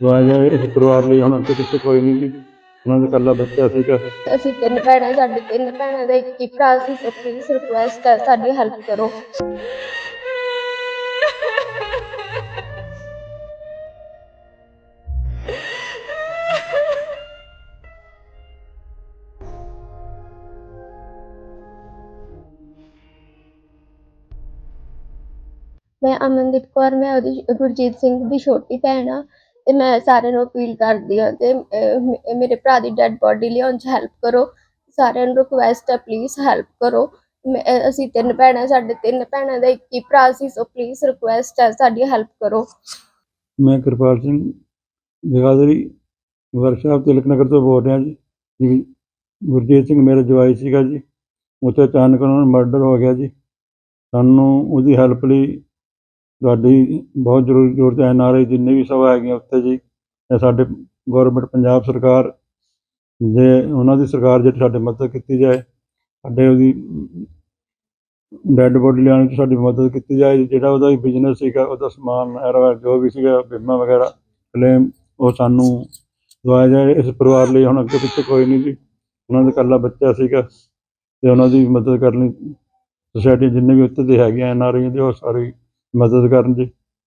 ਦਵਾਇਆ ਇਸ ਪਰਿਵਾਰ ਲਈ ਹੁਣ ਅੱਗੇ ਪਿੱਛੇ ਕੋਈ ਨਹੀਂ ਜੀ ਉਹਨਾਂ ਦਾ ਇਕੱਲਾ ਬੱਚਾ ਸੀਗਾ। ਅਸੀਂ ਤਿੰਨ ਭੈਣਾਂ, ਸਾਡੇ ਤਿੰਨ ਭੈਣਾਂ ਦਾ ਇੱਕ ਹੀ ਭਰਾ ਸੀ ਸੋ ਪਲੀਜ਼ ਰਿਕੁਐਸਟ ਹੈ ਸਾਡੀ ਹੈਲਪ ਕਰੋ। ਮੈਂ ਅਮਨਦੀਪ ਕੌਰ, ਮੈਂ ਉਹਦੀ ਗੁਰਜੀਤ ਸਿੰਘ ਦੀ ਛੋਟੀ ਭੈਣ ਆ। ਤੇ ਮੈਂ ਸਾਰਿਆਂ ਨੂੰ ਅਪੀਲ ਕਰਦੀ ਹਾਂ ਤੇ ਅਹ, ਮੇਰੇ ਭਰਾ ਦੀ ਡੈੱਡ ਬੋਡੀ ਲਿਆਉਣ 'ਚ ਹੈਲਪ ਕਰੋ। ਸਾਰਿਆਂ ਨੂੰ ਰਿਕੁਐਸਟ ਹੈ ਪਲੀਜ਼ ਹੈਲਪ ਕਰੋ। ਮੈਂ- ਅਹ, ਅਸੀਂ ਤਿੰਨ ਭੈਣਾਂ ਸਾਡੇ ਤਿੰਨ ਭੈਣਾਂ ਦਾ ਇੱਕ ਹੀ ਭਰਾ ਸੀ ਸੋ ਪਲੀਜ਼ ਰਿਕੁਐਸਟ ਹੈ ਸਾਡੀ ਹੈਲਪ ਕਰੋ। ਮੈਂ ਕਿਰਪਾਲ ਸਿੰਘ ਜਗਾਦਰੀ ਵਰਕਸ਼ਾਪ ਤਿਲਕ ਨਗਰ ਤੋਂ ਬੋਲ ਰਿਹਾ ਜੀ। ਜੀ ਗੁਰਜੀਤ ਸਿੰਘ ਮੇਰਾ ਜਵਾਈ ਸੀਗਾ ਜੀ। ਉੱਥੇ ਅਚਾਨਕ ਉਹਨਾਂ ਦਾ ਮਰਡਰ ਹੋ ਗਿਆ ਜੀ। ਸਾਨੂੰ ਉਹਦੀ ਹੈਲਪ ਲਈ ਸਾਡੀ ਬਹੁਤ ਜ਼ਰੂਰ ਜ਼ਰੂਰਤ ਹੈ ਨਾਰੇ ਜਿੰਨੇ ਵੀ ਸਭਾ ਹੈਗੀਆਂ ਉੱਥੇ ਜੀ, ਇਹ ਸਾਡੇ ਗਵਰਨਮੈਂਟ ਪੰਜਾਬ ਸਰਕਾਰ ਜੇ ਉਹਨਾਂ ਦੀ ਸਰਕਾਰ ਜੇ ਸਾਡੀ ਮਦਦ ਕੀਤੀ ਜਾਏ, ਸਾਡੇ ਉਹਦੀ ਡੈੱਡ ਬੋਡੀ ਲਿਆਉਣ 'ਚ ਸਾਡੀ ਮਦਦ ਕੀਤੀ ਜਾਏ, ਜਿਹੜਾ ਉਹਦਾ ਬਿਜ਼ਨਸ ਸੀਗਾ, ਉਹਦਾ ਸਮਾਨ ਐਰਾ ਜੋ ਵੀ ਸੀਗਾ, ਬੀਮਾ ਵਗੈਰਾ ਕਲੇਮ ਉਹ ਸਾਨੂੰ ਦਵਾਇਆ ਜਾਏ, ਇਸ ਪਰਿਵਾਰ ਲਈ ਹੁਣ ਅੱਗੇ ਪਿੱਛੇ ਕੋਈ ਨਹੀਂ ਜੀ। ਉਹਨਾਂ ਦਾ ਇਕੱਲਾ ਬੱਚਾ ਸੀਗਾ ਤੇ ਉਹਨਾਂ ਦੀ ਮਦਦ ਕਰਨੀ ਸੋਸਾਇਟੀ ਜਿੰਨੇ ਵੀ ਉੱਤੇ ਦੇ ਹੈਗੇ ਐਨ ਆਰ ਆਈ ਦੇ, ਉਹ ਸਾਰੀ ਮਦਦ ਕਰਨ ਜੀ।